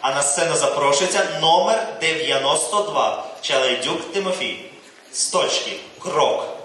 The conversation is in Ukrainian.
А на сцену запрошується номер 92 Чалайдюк Тимофій. З точки крок.